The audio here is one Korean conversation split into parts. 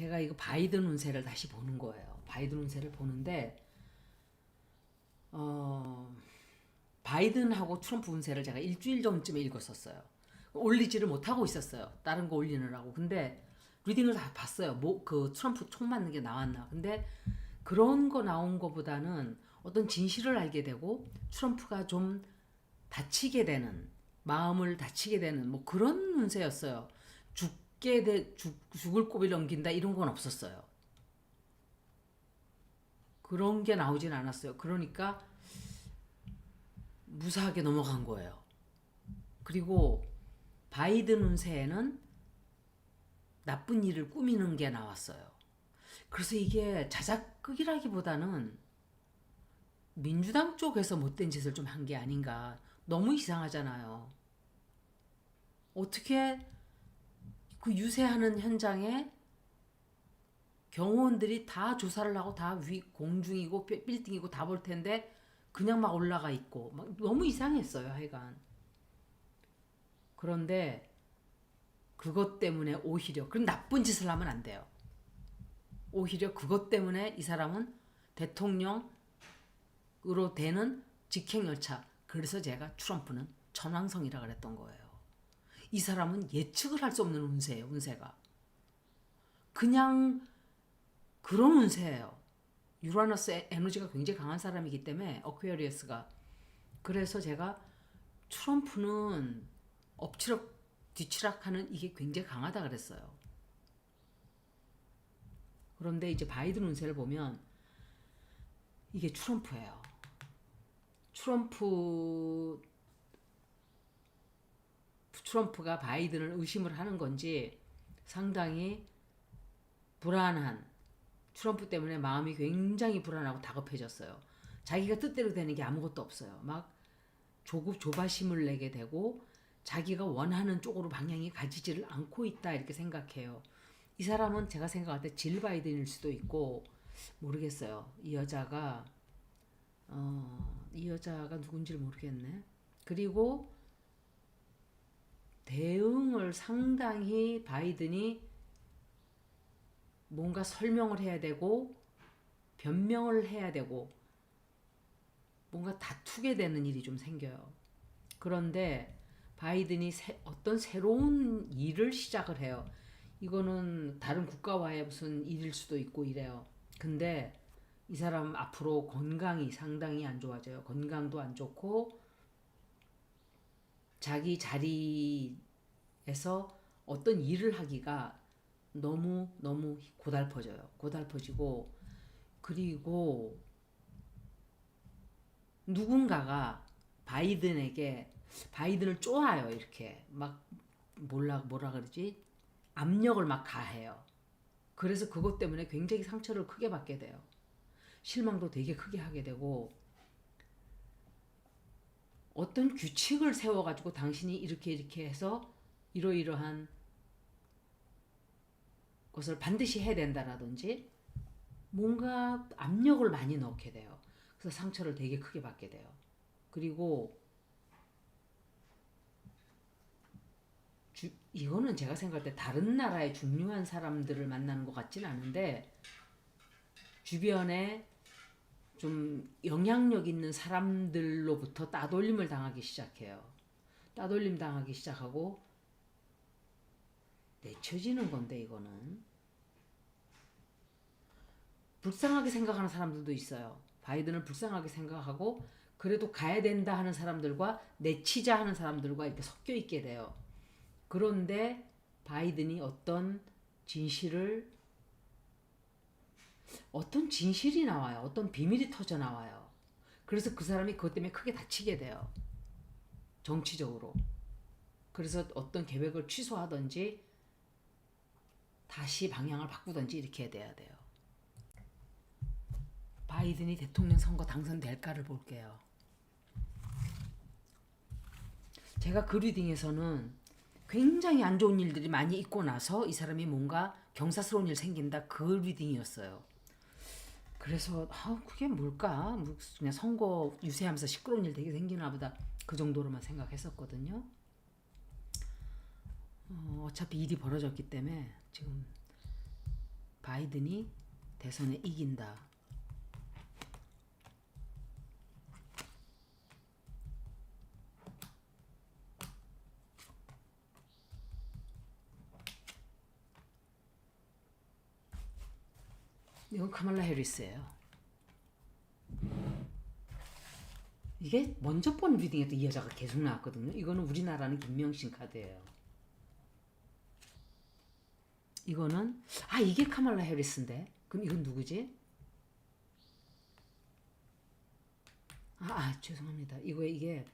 제가 이거 바이든 운세를 다시 보는 거예요. 바이든 운세를 보는데 어 바이든하고 트럼프 운세를 제가 일주일 전쯤에 읽었었어요. 올리지를 못하고 있었어요. 다른 거 올리느라고. 근데 리딩을 다 봤어요. 뭐 그 트럼프 총 맞는 게 나왔나. 근데 그런 거 나온 거보다는 어떤 진실을 알게 되고 트럼프가 좀 다치게 되는 마음을 다치게 되는 뭐 그런 운세였어요. 죽게 돼 죽, 죽을 고비를 넘긴다 이런 건 없었어요. 그런 게 나오진 않았어요. 그러니까 무사하게 넘어간 거예요. 그리고 바이든 운세에는 나쁜 일을 꾸미는 게 나왔어요. 그래서 이게 자작극이라기보다는 민주당 쪽에서 못된 짓을 좀 한 게 아닌가. 너무 이상하잖아요. 어떻게 그 유세하는 현장에 경호원들이 다 조사를 하고 다 위, 공중이고 빌- 빌딩이고 다 볼 텐데 그냥 막 올라가 있고 막 너무 이상했어요 하여간 그런데 그것 때문에 오히려 그럼 나쁜 짓을 하면 안 돼요. 오히려 그것 때문에 이 사람은 대통령으로 되는 직행열차 그래서 제가 트럼프는 천왕성이라 그랬던 거예요 이 사람은 예측을 할 수 없는 운세예요 운세가 그냥 그런 운세예요. 유라너스의 에너지가 굉장히 강한 사람이기 때문에 어쿠어리어스가 그래서 제가 트럼프는 엎치락 뒤치락하는 이게 굉장히 강하다 그랬어요. 그런데 이제 바이든 운세를 보면 이게 트럼프예요. 트럼프 트럼프가 바이든을 의심을 하는 건지 상당히 불안한 트럼프 때문에 마음이 굉장히 불안하고 다급해졌어요. 자기가 뜻대로 되는 게 아무것도 없어요. 막 조급 조바심을 내게 되고 자기가 원하는 쪽으로 방향이 가지지를 않고 있다 이렇게 생각해요. 이 사람은 제가 생각할 때 질 바이든일 수도 있고 모르겠어요. 이 여자가 어, 이 여자가 누군지를 모르겠네. 그리고 대응을 상당히 바이든이 뭔가 설명을 해야 되고 변명을 해야 되고 뭔가 다투게 되는 일이 좀 생겨요. 그런데 바이든이 새, 어떤 새로운 일을 시작을 해요. 이거는 다른 국가와의 무슨 일일 수도 있고 이래요. 근데 이 사람 앞으로 건강이 상당히 안 좋아져요. 건강도 안 좋고 자기 자리에서 어떤 일을 하기가 너무 너무 고달퍼져요. 고달퍼지고 그리고 누군가가 바이든에게 바이든을 쪼아요 이렇게 막 몰라 뭐라 그러지 압력을 막 가해요. 그래서 그것 때문에 굉장히 상처를 크게 받게 돼요. 실망도 되게 크게 하게 되고 어떤 규칙을 세워가지고 당신이 이렇게 이렇게 해서 이러이러한 것을 반드시 해야 된다라든지 뭔가 압력을 많이 넣게 돼요. 그래서 상처를 되게 크게 받게 돼요. 그리고 주, 이거는 제가 생각할 때 다른 나라의 중요한 사람들을 만나는 것 같지는 않은데 주변에 좀 영향력 있는 사람들로부터 따돌림을 당하기 시작해요. 따돌림 당하기 시작하고 내쳐지는 건데 이거는 불쌍하게 생각하는 사람들도 있어요. 바이든을 불쌍하게 생각하고 그래도 가야 된다 하는 사람들과 내치자 하는 사람들과 이렇게 섞여 있게 돼요. 그런데 바이든이 어떤 진실을 어떤 진실이 나와요. 어떤 비밀이 터져 나와요. 그래서 그 사람이 그것 때문에 크게 다치게 돼요. 정치적으로. 그래서 어떤 계획을 취소하든지 다시 방향을 바꾸든지 이렇게 돼야 돼요. 바이든이 대통령 선거 당선될까를 볼게요. 제가 그 리딩에서는 굉장히 안 좋은 일들이 많이 있고 나서 이 사람이 뭔가 경사스러운 일 생긴다 그 리딩이었어요. 그래서 아 그게 뭘까? 뭐 그냥 선거 유세하면서 시끄러운 일 되게 생기나 보다 그 정도로만 생각했었거든요. 어, 어차피 일이 벌어졌기 때문에 지금 바이든이 대선에 이긴다. 이건 카말라 해리스예요. 이게 먼저 본 리딩에 또이 여자가 계속 나왔거든요. 이거는 우리나라는 김명신 카드예요. 이거는 아 이게 카말라 해리스인데 그럼 이건 누구지? 아, 아 죄송합니다. 이거 이게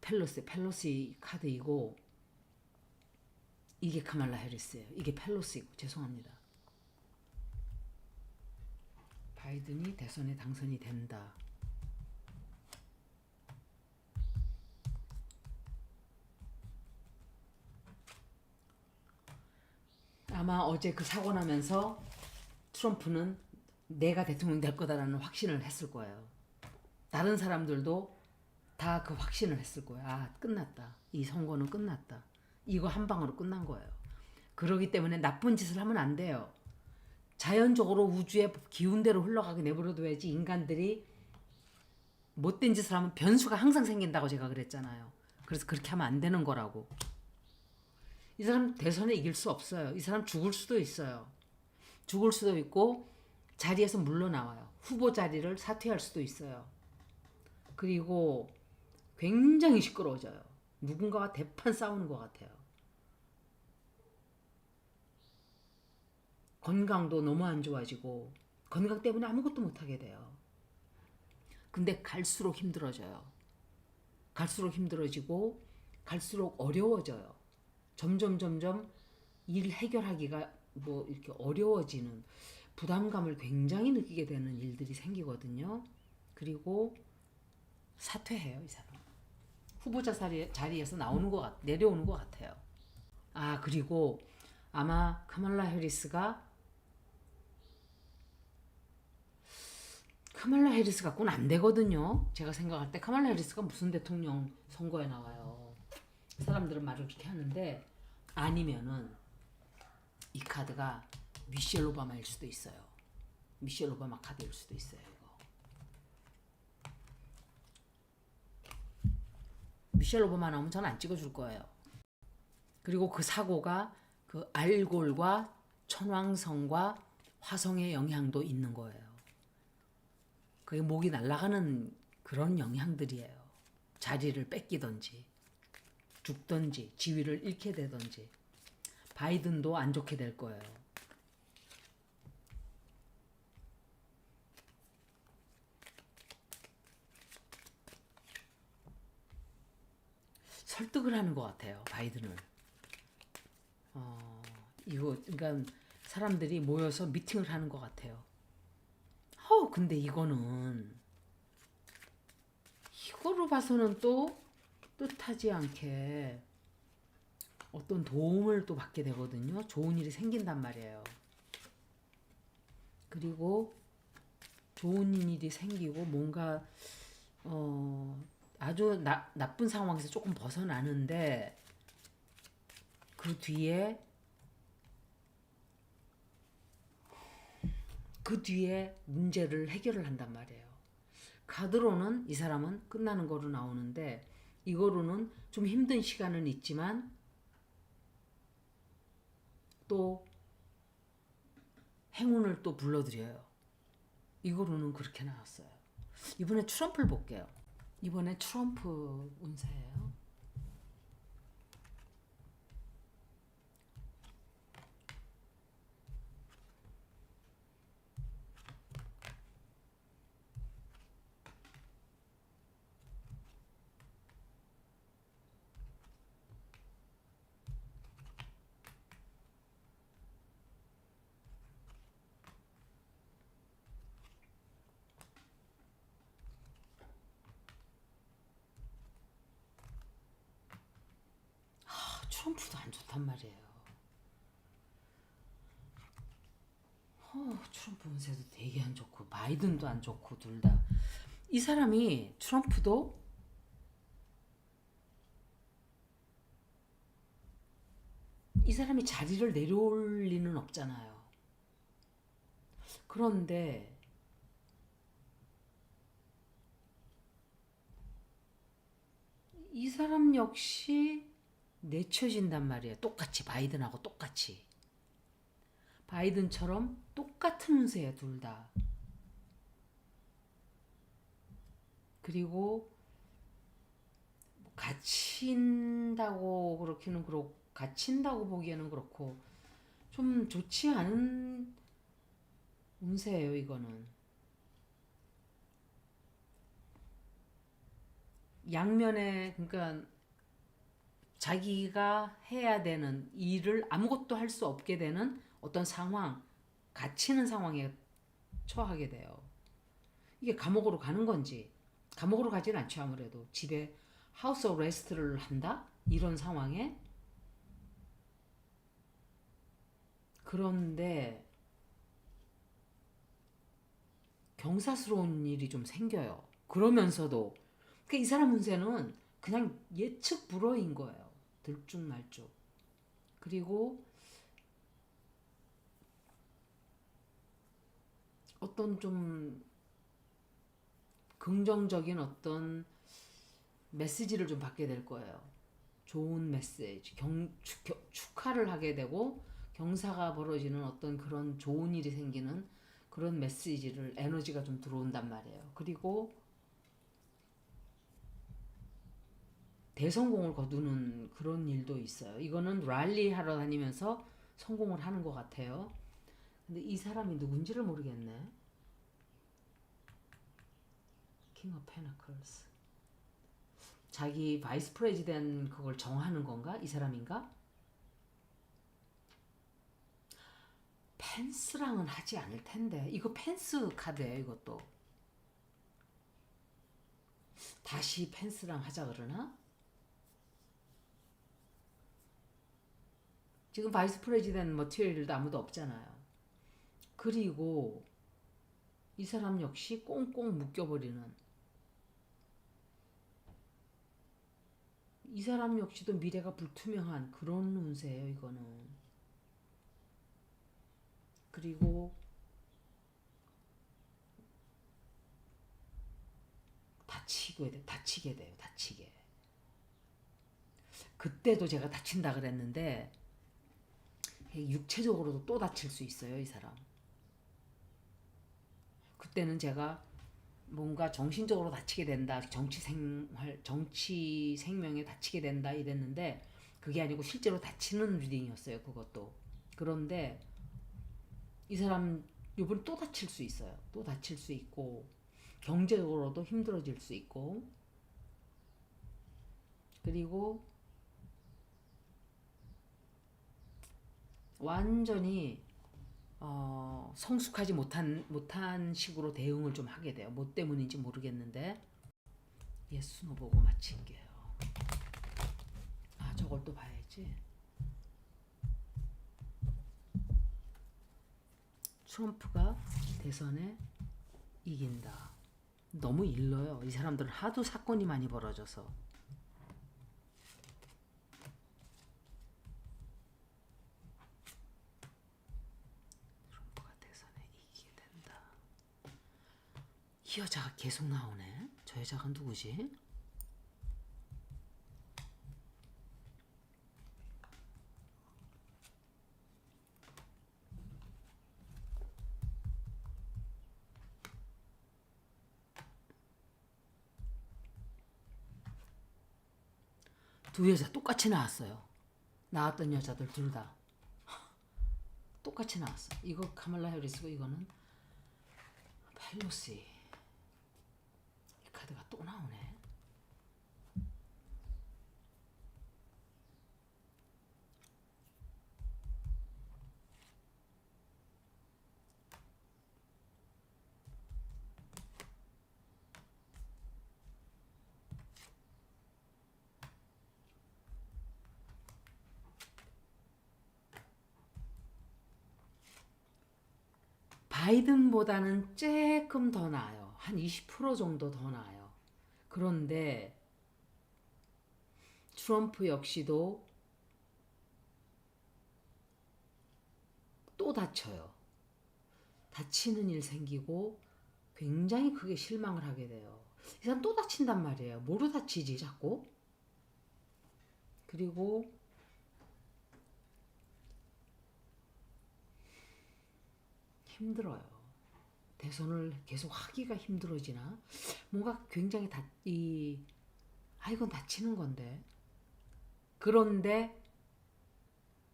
펠로스 펠로시 카드이고 이게 카말라 해리스예요. 이게 펠로시고 죄송합니다. 바이든이 대선에 당선이 된다. 아마 어제 그 사고 나면서 트럼프는 내가 대통령 될 거다라는 확신을 했을 거예요. 다른 사람들도 다 그 확신을 했을 거예요. 아, 끝났다. 이 선거는 끝났다. 이거 한 방으로 끝난 거예요. 그러기 때문에 나쁜 짓을 하면 안 돼요. 자연적으로 우주의 기운대로 흘러가게 내버려둬야지 인간들이 못된 짓을 하면 변수가 항상 생긴다고 제가 그랬잖아요. 그래서 그렇게 하면 안 되는 거라고. 이 사람 대선에 이길 수 없어요. 이 사람 죽을 수도 있어요. 죽을 수도 있고 자리에서 물러나와요. 후보 자리를 사퇴할 수도 있어요. 그리고 굉장히 시끄러워져요. 누군가와 대판 싸우는 것 같아요. 건강도 너무 안 좋아지고 건강 때문에 아무것도 못하게 돼요. 근데 갈수록 힘들어져요. 갈수록 힘들어지고 갈수록 어려워져요. 점점 점점 일 해결하기가 뭐 이렇게 어려워지는 부담감을 굉장히 느끼게 되는 일들이 생기거든요. 그리고 사퇴해요, 이 사람. 후보자 자리, 자리에서 나오는 것 같, 내려오는 것 같아요. 아, 그리고 아마 카말라 해리스가 카말라 해리스 갖고는 안 되거든요. 제가 생각할 때 카말라 해리스가 무슨 대통령 선거에 나와요. 사람들은 말을 그렇게 하는데 아니면은 이 카드가 미셸 오바마일 수도 있어요. 미셸 오바마 카드일 수도 있어요. 이거. 미셸 오바마 나오면 전 안 찍어줄 거예요. 그리고 그 사고가 그 알골과 천왕성과 화성의 영향도 있는 거예요. 그게 목이 날아가는 그런 영향들이에요. 자리를 뺏기든지 죽든지 지위를 잃게 되든지 바이든도 안 좋게 될 거예요. 설득을 하는 것 같아요. 바이든을. 어, 이거 그러니까 사람들이 모여서 미팅을 하는 것 같아요. 어, 근데 이거는 이거로 봐서는 또 뜻하지 않게 어떤 도움을 또 받게 되거든요. 좋은 일이 생긴단 말이에요. 그리고 좋은 일이 생기고 뭔가 어 아주 나, 나쁜 상황에서 조금 벗어나는데 그 뒤에 그 뒤에 문제를 해결을 한단 말이에요. 카드로는 이 사람은 끝나는 거로 나오는데 이거로는 좀 힘든 시간은 있지만 또 행운을 또 불러드려요. 이거로는 그렇게 나왔어요. 이번에 트럼프를 볼게요. 이번에 트럼프 운세예요. 아, 트럼프도 안 좋단 말이에요. 어, 트럼프 운세도 되게 안 좋고 바이든도 안 좋고 둘 다. 이 사람이 트럼프도 이 사람이 자리를 내려올 리는 없잖아요. 그런데 이 사람 역시 내쳐진단 말이에요. 똑같이 바이든하고 똑같이. 바이든처럼 똑같은 운세예요, 둘 다. 그리고 뭐 갇힌다고 그렇게는 그렇고 갇힌다고 보기에는 그렇고 좀 좋지 않은 운세예요, 이거는. 양면에 그러니까 자기가 해야 되는 일을 아무것도 할 수 없게 되는 어떤 상황, 갇히는 상황에 처하게 돼요. 이게 감옥으로 가는 건지 감옥으로 가진 않죠 아무래도 집에 하우스 오브 레스트를 한다 이런 상황에 그런데 경사스러운 일이 좀 생겨요. 그러면서도 그이 사람 운세는 그냥 예측 불허인 거예요. 들쭉날쭉. 그리고 어떤 좀 긍정적인 어떤 메시지를 좀 받게 될 거예요. 좋은 메시지, 경, 축, 겨- 축하를 하게 되고 경사가 벌어지는 어떤 그런 좋은 일이 생기는 그런 메시지를 에너지가 좀 들어온단 말이에요. 그리고 대성공을 거두는 그런 일도 있어요. 이거는 랠리 하러 다니면서 성공을 하는 것 같아요. 근데 이 사람이 누군지를 모르겠네. 킹 오브 페너클스. 자기 바이스 프레지덴 그걸 정하는 건가? 이 사람인가? 펜스랑은 하지 않을 텐데. 이거 펜스 카드예요, 이것도. 다시 펜스랑 하자 그러나? 지금 바이스 프레지덴 머티리얼도 아무도 없잖아요. 그리고 이 사람 역시 꽁꽁 묶여버리는 이 사람 역시도 미래가 불투명한 그런 운세예요, 이거는. 그리고 다치게 돼, 다치게 돼요, 다치게. 그때도 제가 다친다 그랬는데 육체적으로도 또 다칠 수 있어요, 이 사람. 그때는 제가 뭔가 정신적으로 다치게 된다, 정치 생활, 정치 생명에 다치게 된다 이랬는데 그게 아니고 실제로 다치는 리딩이었어요, 그것도. 그런데 이 사람 이번 또 다칠 수 있어요. 또 다칠 수 있고 경제적으로도 힘들어질 수 있고 그리고 완전히 어, 성숙하지 못한 못한 식으로 대응을 좀 하게 돼요. 뭐 때문인지 모르겠는데 예수노 보고 마칠게요. 아 저걸 또 봐야지. 트럼프가 대선에 이긴다. 너무 일러요. 이 사람들은 하도 사건이 많이 벌어져서. 트럼프가 대선에 이기게 된다. 이 여자가 계속 나오네. 저 여자가 누구지? 두 여자 똑같이 나왔어요. 나왔던 여자들 둘 다. 똑같이 나왔어. 이거 카말라 해리스고 이거는 펠로시. 이 카드가 또 나오네. 바이든보다는 조금 더 나아요. 한 20% 정도 더 나아요. 그런데 트럼프 역시도 또 다쳐요. 다치는 일 생기고 굉장히 크게 실망을 하게 돼요. 이 사람 또 다친단 말이에요. 뭐로 다치지 자꾸? 그리고 힘들어요. 대선을 계속 하기가 힘들어지나? 뭔가 굉장히 다, 이, 아, 이건 다치는 건데. 그런데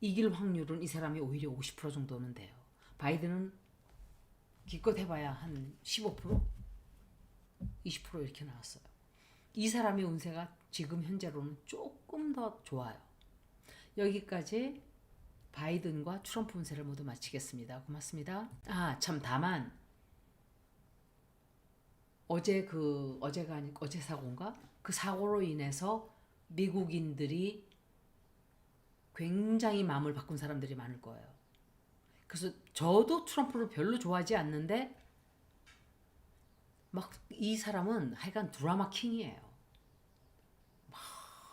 이길 확률은 이 사람이 오히려 50% 정도는 돼요. 바이든은 기껏 해봐야 한 15%? 20% 이렇게 나왔어요. 이 사람의 운세가 지금 현재로는 조금 더 좋아요. 여기까지 바이든과 트럼프 운세를 모두 마치겠습니다. 고맙습니다. 아, 참 다만 어제 그 어제가 아니 어제 사고인가? 그 사고로 인해서 미국인들이 굉장히 마음을 바꾼 사람들이 많을 거예요. 그래서 저도 트럼프를 별로 좋아하지 않는데 막 이 사람은 하여간 드라마 킹이에요. 막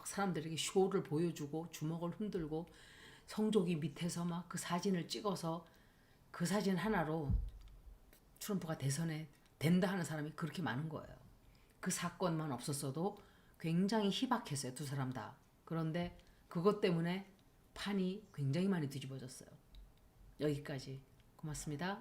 사람들에게 쇼를 보여주고 주먹을 흔들고 성조기 밑에서 막 그 사진을 찍어서 그 사진 하나로 트럼프가 대선에 된다 하는 사람이 그렇게 많은 거예요. 그 사건만 없었어도 굉장히 희박했어요. 두 사람 다. 그런데 그것 때문에 판이 굉장히 많이 뒤집어졌어요. 여기까지. 고맙습니다.